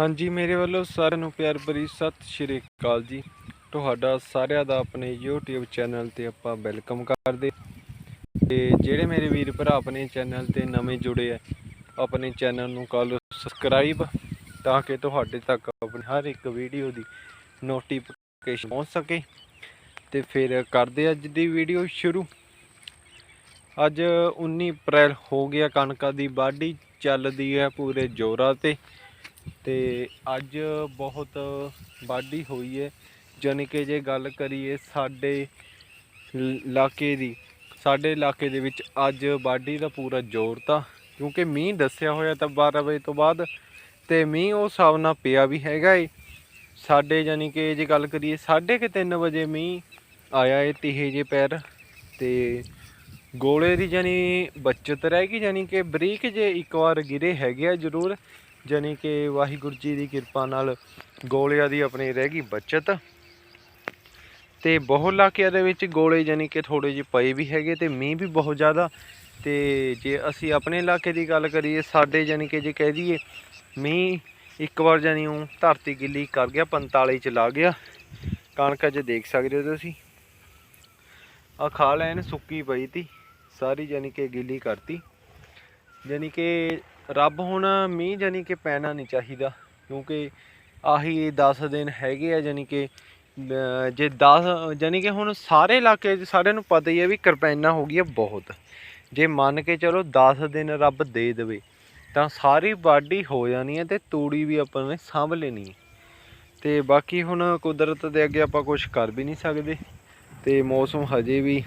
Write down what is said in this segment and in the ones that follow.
ਹਾਂਜੀ, ਮੇਰੇ ਵੱਲੋਂ ਸਾਰਿਆਂ ਨੂੰ ਪਿਆਰ ਭਰੀ ਸਤਿ ਸ਼੍ਰੀ ਅਕਾਲ ਜੀ। ਤੁਹਾਡਾ ਸਾਰਿਆਂ ਦਾ ਆਪਣੇ YouTube ਚੈਨਲ ਤੇ ਆਪਾਂ ਵੈਲਕਮ ਕਰਦੇ ਤੇ ਜਿਹੜੇ ਮੇਰੇ ਵੀਰ ਭਰਾ ਆਪਣੇ ਚੈਨਲ ਤੇ ਨਵੇਂ ਜੁੜੇ ਆ, ਆਪਣੇ ਚੈਨਲ ਨੂੰ ਕਰ ਲਓ ਸਬਸਕ੍ਰਾਈਬ ਤਾਂ ਕਿ ਤੁਹਾਡੇ ਤੱਕ ਆਪਣੀ ਹਰ ਇੱਕ ਵੀਡੀਓ ਦੀ ਨੋਟੀਫਿਕੇਸ਼ਨ ਪਹੁੰਚ ਸਕੇ। ਤੇ ਫਿਰ ਕਰਦੇ ਅੱਜ ਦੀ ਵੀਡੀਓ ਸ਼ੁਰੂ। ਅੱਜ 19 ਅਪ੍ਰੈਲ ਹੋ ਗਿਆ, ਕਣਕਾਂ ਦੀ ਵਾਢੀ ਚੱਲਦੀ ਹੈ ਪੂਰੇ ਜ਼ੋਰਾਂ ਤੇ। ਤੇ ਅੱਜ ਬਹੁਤ ਵਾਢੀ ਹੋਈ ਹੈ ਜਾਣੀ ਕਿ ਜੇ ਗੱਲ ਕਰੀਏ ਸਾਡੇ ਇਲਾਕੇ ਦੀ, ਸਾਡੇ ਇਲਾਕੇ ਦੇ ਵਿੱਚ ਅੱਜ ਵਾਢੀ ਦਾ ਪੂਰਾ ਜ਼ੋਰ ਤਾਂ, ਕਿਉਂਕਿ ਮੀਂਹ ਦੱਸਿਆ ਹੋਇਆ ਤਾਂ 12 ਵਜੇ ਤੋਂ ਬਾਅਦ, ਤੇ ਮੀਂਹ ਉਹ ਹਿਸਾਬ ਨਾਲ ਪਿਆ ਵੀ ਹੈਗਾ ਏ। ਸਾਡੇ ਜਾਣੀ ਕਿ ਜੇ ਗੱਲ ਕਰੀਏ 3:30 ਵਜੇ ਮੀਂਹ ਆਇਆ ਏ ਤਿਹੇ ਜੇ ਪੈਰ, ਤੇ ਗੋਲੇ ਦੀ ਜਾਨੀ ਬਚਤ ਰਹਿ ਗਈ ਜਾਨੀ ਕਿ ਬਰੀਕ ਜੇ ਇੱਕ ਵਾਰ ਗਿਰੇ ਹੈਗੇ ਆ ਜ਼ਰੂਰ ਜਾਨੀ ਕਿ ਵਾਹਿਗੁਰੂ ਜੀ ਦੀ ਕਿਰਪਾ ਨਾਲ ਗੋਲਿਆਂ ਦੀ ਆਪਣੀ ਰਹਿ ਗਈ ਬਚਤ। ਤੇ ਬਹੁਤ ਇਲਾਕਿਆਂ ਦੇ ਵਿੱਚ ਗੋਲੇ ਜਾਨੀ ਕਿ ਥੋੜੇ ਜਿਹੇ ਪਏ ਵੀ ਹੈਗੇ ਤੇ ਮੀਂਹ ਵੀ ਬਹੁਤ ਜ਼ਿਆਦਾ। ਤੇ ਜੇ ਅਸੀਂ ਆਪਣੇ ਇਲਾਕੇ ਦੀ ਗੱਲ ਕਰੀਏ, ਸਾਡੇ ਜਾਨੀ ਕਿ ਜੇ ਕਹਿ ਦਈਏ, ਮੀਂਹ ਇੱਕ ਵਾਰ ਜਾਨੀ ਉਹ ਧਰਤੀ ਗਿੱਲੀ ਕਰ ਗਿਆ 45 ਚ ਲਾ ਗਿਆ। ਕਣਕਾਂ 'ਚ ਦੇਖ ਸਕਦੇ ਹੋ ਤੁਸੀਂ। ਆ ਖਾਲ ਐਨ ਸੁੱਕੀ ਪਈ ਤੀ, ਸਾਰੀ ਜਾਨੀ ਕਿ ਗਿੱਲੀ ਕਰਤੀ। ਜਾਨੀ ਕਿ ਰੱਬ ਹੁਣ ਮੀਂਹ ਜਾਨੀ ਕਿ ਪੈਣਾ ਨਹੀਂ ਚਾਹੀਦਾ, ਕਿਉਂਕਿ ਆਹੀ 10 ਦਿਨ ਹੈਗੇ ਆ ਜਾਨੀ ਕਿ ਜੇ 10 ਜਾਨੀ ਕਿ ਹੁਣ ਸਾਰੇ ਇਲਾਕੇ 'ਚ ਸਾਰਿਆਂ ਨੂੰ ਪਤਾ ਹੀ ਹੈ ਵੀ ਕਿਰਪੈਨਾ ਹੋ ਗਈ ਹੈ ਬਹੁਤ। ਜੇ ਮੰਨ ਕੇ ਚਲੋ 10 ਦਿਨ ਰੱਬ ਦੇ ਦੇਵੇ, ਤਾਂ ਸਾਰੀ ਵਾਢੀ ਹੋ ਜਾਣੀ ਹੈ ਤੇ ਤੂੜੀ ਵੀ ਆਪਾਂ ਨੇ ਸਾਂਭ ਲੈਣੀ ਹੈ ਤੇ ਬਾਕੀ ਹੁਣ ਕੁਦਰਤ ਦੇ ਅੱਗੇ ਆਪਾਂ ਕੁਝ ਕਰ ਵੀ ਨਹੀਂ ਸਕਦੇ, ਤੇ ਮੌਸਮ ਹਜੇ ਵੀ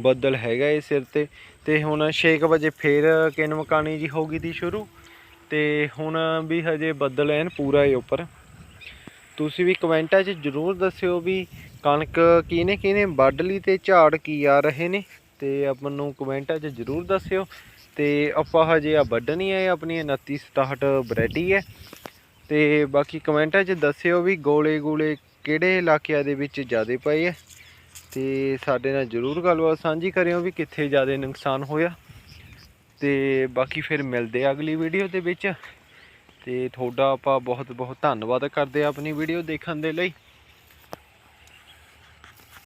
ਬੱਦਲ ਹੈਗਾ ਏ ਸਿਰ ਤੇ। ਤੇ ਹੁਣ 6 ਵਜੇ ਫੇਰ ਕਿਨਮਕਾਣੀ ਜੀ ਹੋ ਗਈ ਦੀ ਸ਼ੁਰੂ। ਤੇ ਹੁਣ ਵੀ ਹਜੇ ਬੱਦਲ ਐਨ ਪੂਰਾ ਏ ਉੱਪਰ। ਤੁਸੀਂ ਵੀ ਕਮੈਂਟਾਂ 'ਚ ਜਰੂਰ ਦੱਸਿਓ ਵੀ ਕਣਕ ਕਿਹਨੇ ਕਿਹਨੇ ਵੱਢ ਲਈ ਤੇ ਝਾੜ ਕੀ ਆ ਰਹੇ ਨੇ। ਤੇ ਆਪਾਂ ਨੂੰ ਕਮੈਂਟਾਂ 'ਚ ਜਰੂਰ ਦੱਸਿਓ। ਤੇ ਆਪਾਂ ਹਜੇ ਆ ਵੱਢਣੀ ਹੈ ਆਪਣੀ 2967 ਵੈਰਾਈਟੀ ਹੈ। ਤੇ ਬਾਕੀ ਕਮੈਂਟਾਂ 'ਚ ਦੱਸਿਓ ਵੀ ਗੋਲੇ ਗੋਲੇ ਕਿਹੜੇ ਇਲਾਕਿਆਂ ਦੇ ਵਿੱਚ ਜ਼ਿਆਦਾ ਪਏ ਹੈ ਤੇ ਸਾਡੇ ਨਾਲ ਜਰੂਰ ਗੱਲਬਾਤ ਸਾਂਝੀ ਕਰਿਓ ਵੀ ਕਿੱਥੇ ਜ਼ਿਆਦਾ ਨੁਕਸਾਨ ਹੋਇਆ। ਤੇ ਬਾਕੀ ਫਿਰ ਮਿਲਦੇ ਆ ਅਗਲੀ ਵੀਡੀਓ ਦੇ ਵਿੱਚ। ਤੇ ਤੁਹਾਡਾ ਆਪਾਂ ਬਹੁਤ ਬਹੁਤ ਧੰਨਵਾਦ ਕਰਦੇ ਆ ਆਪਣੀ ਵੀਡੀਓ ਦੇਖਣ ਦੇ ਲਈ।